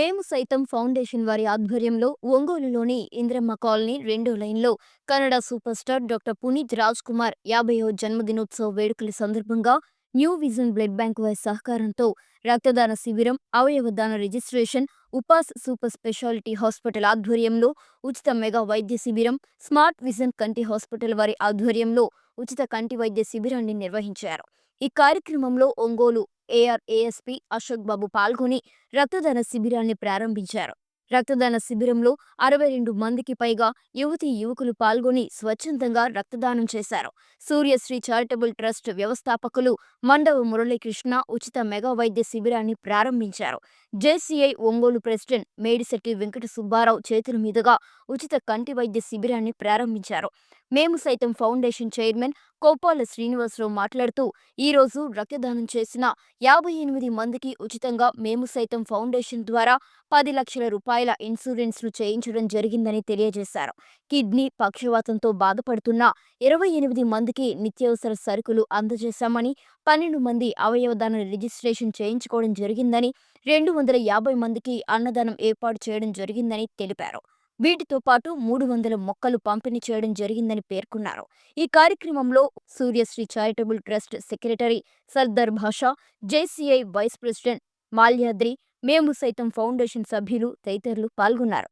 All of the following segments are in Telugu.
మేము సైతం ఫౌండేషన్ వారి ఆధ్వర్యంలో ఒంగోలులోని ఇంద్రమ్మ కాలనీ రెండో లైన్లో Kannada super star doctor Puneeth Raj Kumar యాభైవ జన్మదినోత్సవ వేడుకల సందర్భంగా న్యూ విజన్ బ్లడ్ బ్యాంక్ వారి సహకారంతో రక్తదాన శిబిరం అవయవదాన registration Upas super speciality hospital ఆధ్వర్యంలో ఉచిత మెగా వైద్య శిబిరం స్మార్ట్ విజన్ కంటి హాస్పిటల్ వారి ఆధ్వర్యంలో ఉచిత కంటి వైద్య శిబిరాన్ని నిర్వహించారు. ఈ కార్యక్రమంలో ఒంగోలు ఏఆర్ ఏఎస్పీ అశోక్ బాబు పాల్గొని రక్తదాన శిబిరాన్ని ప్రారంభించారు. రక్తదాన శిబిరంలో అరవై రెండు మందికి పైగా యువతి యువకులు పాల్గొని స్వచ్ఛందంగా రక్తదానం చేశారు. సూర్యశ్రీ చారిటబుల్ ట్రస్ట్ వ్యవస్థాపకులు మండవ మురళీకృష్ణ ఉచిత మెగా వైద్య శిబిరాన్ని ప్రారంభించారు. జేసీఐ ఒంగోలు ప్రెసిడెంట్ మేడిశెట్టి వెంకట సుబ్బారావు చేతుల మీదుగా ఉచిత కంటి వైద్య శిబిరాన్ని ప్రారంభించారు. మేము సైతం ఫౌండేషన్ చైర్మన్ కోపాల శ్రీనివాసరావు మాట్లాడుతూ ఈ రోజు రక్తదానం చేసిన యాభై ఎనిమిది మందికి ఉచితంగా మేము సైతం ఫౌండేషన్ ద్వారా పది లక్షల రూపాయల ఇన్సూరెన్స్ను చేయించడం జరిగిందని తెలియజేశారు. కిడ్నీ పక్షవాతంతో బాధపడుతున్న ఇరవై ఎనిమిది మందికి నిత్యావసర సరుకులు అందజేశామని పన్నెండు మంది అవయవదాన రిజిస్ట్రేషన్ చేయించుకోవడం జరిగిందని రెండు వందల యాభై మందికి అన్నదానం ఏర్పాటు చేయడం జరిగిందని తెలిపారు. వీటితో పాటు మూడు వందల మొక్కలు పంపిణీ చేయడం జరిగిందని పేర్కొన్నారు. ఈ కార్యక్రమంలో Suryasri charitable trust secretary Sardar Basha JCI vice president Malyadri మేము సైతం ఫౌండేషన్ సభ్యులు తదితరులు పాల్గొన్నారు.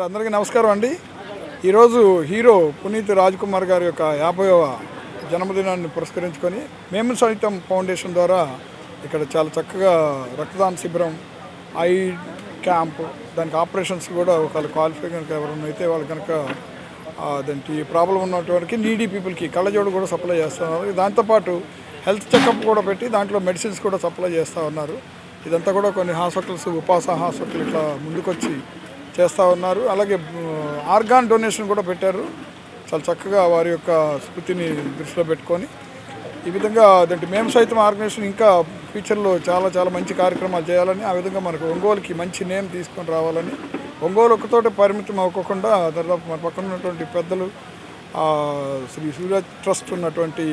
సార్ అందరికీ నమస్కారం అండి. ఈరోజు హీరో పునీత్ రాజ్ కుమార్ గారి యొక్క యాభైవ జన్మదినాన్ని పురస్కరించుకొని మేము సైతం ఫౌండేషన్ ద్వారా ఇక్కడ చాలా చక్కగా రక్తదాన శిబిరం ఐ క్యాంప్ దానికి ఆపరేషన్స్ కూడా ఒకవేళ క్వాలిఫై కనుక ఎవరైనా అయితే వాళ్ళు కనుక దానికి ప్రాబ్లం ఉన్నటువంటి నీడీ పీపుల్కి కళ్ళజోడు కూడా సప్లై చేస్తున్నారు దాంతోపాటు హెల్త్ చెకప్ కూడా పెట్టి దాంట్లో మెడిసిన్స్ కూడా సప్లై చేస్తూ ఉన్నారు. ఇదంతా కూడా కొన్ని హాస్పిటల్స్ ఉపాస హాస్పిటల్ ఇట్లా ముందుకొచ్చి చేస్తూ ఉన్నారు. అలాగే ఆర్గాన్ డొనేషన్ కూడా పెట్టారు. చాలా చక్కగా వారి యొక్క స్ఫూర్తిని దృష్టిలో పెట్టుకొని. ఈ విధంగా అదంటే మేము సైతం ఆర్గనైజేషన్ ఇంకా ఫ్యూచర్లో చాలా చాలా మంచి కార్యక్రమాలు చేయాలని ఆ విధంగా మనకు ఒంగోలుకి మంచి నేమ్ తీసుకొని రావాలని ఒంగోలు ఒక్కతోటే పరిమితం అవ్వకుండా దాదాపు మన పక్కన ఉన్నటువంటి పెద్దలు శ్రీ సూర్య ట్రస్ట్ ఉన్నటువంటి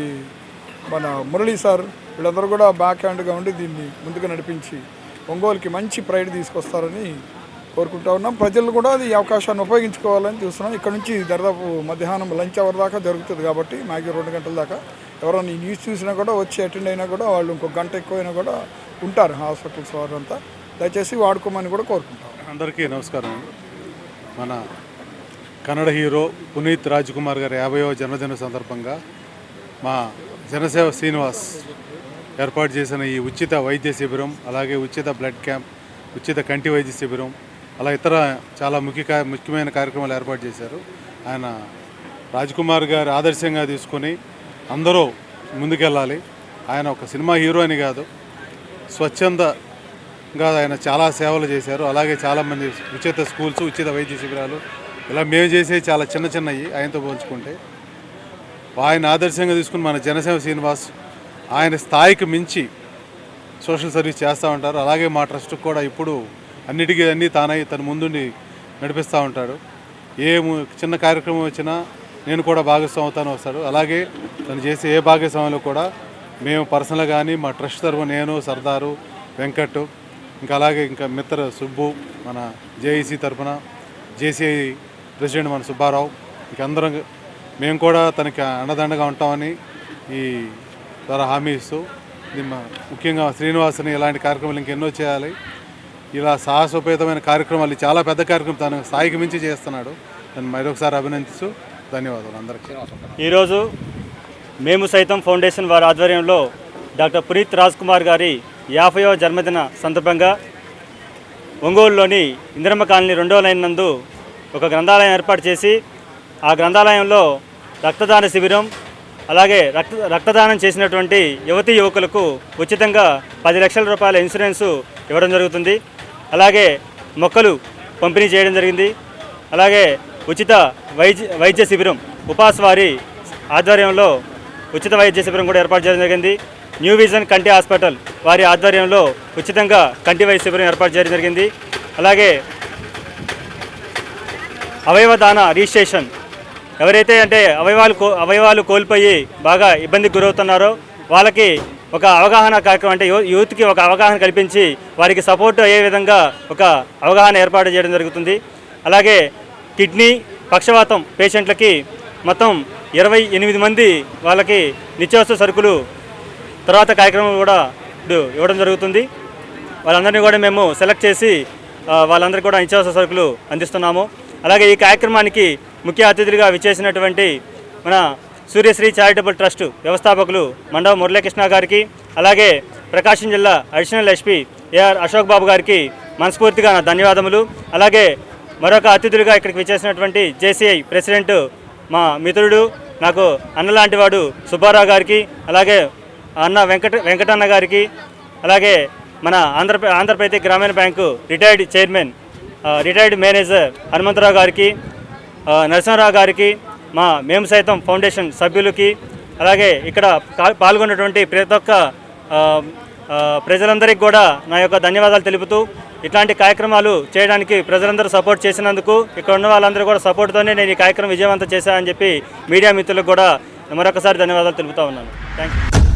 మన మురళీ సార్ వీళ్ళందరూ కూడా బ్యాక్ హ్యాండ్గా ఉండి దీన్ని ముందుగా నడిపించి ఒంగోలుకి మంచి ప్రైడ్ తీసుకొస్తారని కోరుకుంటా ఉన్నాం. ప్రజలు కూడా అది ఈ అవకాశాన్ని ఉపయోగించుకోవాలని చూస్తున్నాం. ఇక్కడ నుంచి దాదాపు మధ్యాహ్నం లంచ్ అవర్ దాకా జరుగుతుంది కాబట్టి మ్యాక్సిమం రెండు గంటల దాకా. ఎవరైనా న్యూస్ చూసినా కూడా వచ్చి అటెండ్ అయినా కూడా వాళ్ళు ఇంకో గంట ఎక్కువైనా కూడా ఉంటారు హాస్పిటల్స్ వారంతా. దయచేసి వాడుకోమని కూడా కోరుకుంటాం. అందరికీ నమస్కారం మన కన్నడ హీరో పునీత్ రాజ్ కుమార్ గారి యాభైవ జన్మదిన సందర్భంగా మా జనసేవ శ్రీనివాస్ ఏర్పాటు చేసిన ఈ ఉచిత వైద్య శిబిరం అలాగే ఉచిత బ్లడ్ క్యాంప్ ఉచిత కంటి వైద్య శిబిరం అలా ఇతర చాలా ముఖ్య ముఖ్యమైన కార్యక్రమాలు ఏర్పాటు చేశారు. ఆయన రాజ్కుమార్ గారు గారి ఆదర్శంగా తీసుకొని అందరూ ముందుకెళ్ళాలి. ఆయన ఒక సినిమా హీరో అని కాదు. స్వచ్ఛందంగా ఆయన చాలా సేవలు చేశారు. అలాగే చాలామంది ఉచిత స్కూల్స్ ఉచిత వైద్య శిబిరాలు ఇలా మేము చేసే చాలా చిన్న చిన్నవి ఆయనతో పోల్చుకుంటే. ఆయన ఆదర్శంగా తీసుకుని మన జనసేన శ్రీనివాస్ ఆయన స్థాయికి మించి సోషల్ సర్వీస్ చేస్తూ ఉంటారు. అలాగే మా ట్రస్ట్కి కూడా ఇప్పుడు అన్నిటికీ అన్నీ తానై తన ముందుండి నడిపిస్తూ ఉంటాడు. ఏ చిన్న కార్యక్రమం వచ్చినా నేను కూడా భాగస్వామి అవుతాను వస్తాడు. అలాగే తను చేసే ఏ భాగస్వామిలో కూడా మేము పర్సనల్ కానీ మా ట్రస్ట్ తరఫున నేను సర్దారు వెంకట్ ఇంకా అలాగే ఇంకా మిత్ర సుబ్బు మన జేఈసీ తరఫున జేసీఐ ప్రెసిడెంట్ మన సుబ్బారావు ఇంక అందరం మేము కూడా తనకి అండదండగా ఉంటామని ఈ ద్వారా హామీ ఇస్తూ మా- ముఖ్యంగా శ్రీనివాసుని ఇలాంటి కార్యక్రమాలు ఇంకెన్నో చేయాలి. ఇలా సాహసోపేతమైన కార్యక్రమాలు చాలా పెద్ద కార్యక్రమం తన స్థాయికి మించి చేస్తున్నాడు. నేను మరొకసారి అభినందిస్తూ ధన్యవాదాలు అందరికీ. ఈరోజు మేము సైతం ఫౌండేషన్ వారి ఆధ్వర్యంలో డాక్టర్ పునీత్ రాజ్ కుమార్ గారి యాభైవ జన్మదిన సందర్భంగా ఒంగోలులోని ఇందిరమ్మ కాలనీ రెండో లైన్ నందు ఒక గ్రంథాలయం ఏర్పాటు చేసి ఆ గ్రంథాలయంలో రక్తదాన శిబిరం అలాగే రక్త రక్తదానం చేసినటువంటి యువతీ యువకులకు ఉచితంగా పది లక్షల రూపాయల ఇన్సూరెన్సు ఇవ్వడం జరుగుతుంది. అలాగే మొక్కలు పంపిణీ చేయడం జరిగింది. అలాగే ఉచిత వైద్య వైద్య శిబిరం ఉపాస్ వారి ఆధ్వర్యంలో ఉచిత వైద్య శిబిరం కూడా ఏర్పాటు చేయడం జరిగింది. న్యూ విజన్ కంటి హాస్పిటల్ వారి ఆధ్వర్యంలో ఉచితంగా కంటి వైద్య శిబిరం ఏర్పాటు చేయడం జరిగింది. అలాగే అవయవదాన రిజిస్ట్రేషన్. ఎవరైతే అంటే అవయవాలు కో అవయవాలు కోల్పోయి బాగా ఇబ్బందికి గురవుతున్నారో వాళ్ళకి ఒక అవగాహన కార్యక్రమం అంటే యూ- యూత్కి ఒక అవగాహన కల్పించి వారికి సపోర్ట్ అయ్యే విధంగా ఒక అవగాహన ఏర్పాటు చేయడం జరుగుతుంది. అలాగే కిడ్నీ పక్షవాతం పేషెంట్లకి మొత్తం ఇరవై ఎనిమిది మంది వాళ్ళకి నిత్యావసర సరుకులు తర్వాత కార్యక్రమం కూడా ఇప్పుడు ఇవ్వడం జరుగుతుంది. వాళ్ళందరినీ కూడా మేము సెలెక్ట్ చేసి వాళ్ళందరికీ కూడా నిత్యావసర సరుకులు అందిస్తున్నాము. అలాగే ఈ కార్యక్రమానికి ముఖ్య అతిథులుగా విచ్చేసినటువంటి మన సూర్యశ్రీ చారిటబుల్ ట్రస్ట్ వ్యవస్థాపకులు మండవ మురళీకృష్ణ గారికి అలాగే ప్రకాశం జిల్లా additional SP AR Ashok Babu గారికి మనస్ఫూర్తిగా నా ధన్యవాదములు. అలాగే మరొక అతిథులుగా ఇక్కడికి విచ్చేసినటువంటి జేసీఐ ప్రెసిడెంట్ మా మిత్రుడు నాకు అన్నలాంటి వాడు సుబ్బారావు గారికి అలాగే అన్న వెంకట వెంకటన్న గారికి అలాగే మన ఆంధ్రప్ర ఆంధ్రప్రదేశ్ గ్రామీణ bank retired chairman retired manager Hanumantharao గారికి నరసింహరావు గారికి మా మేము సైతం ఫౌండేషన్ సభ్యులకి అలాగే ఇక్కడ పాల్గొన్నటువంటి ప్రతి ఒక్క ప్రజలందరికీ కూడా నా యొక్క ధన్యవాదాలు తెలుపుతూ ఇట్లాంటి కార్యక్రమాలు చేయడానికి ప్రజలందరూ సపోర్ట్ చేసినందుకు ఇక్కడ ఉన్న వాళ్ళందరూ కూడా సపోర్ట్తోనే నేను ఈ కార్యక్రమం విజయవంతం చేశానని చెప్పి మీడియా మిత్రులకు కూడా మరొకసారి ధన్యవాదాలు తెలుపుతా ఉన్నాను. Thank you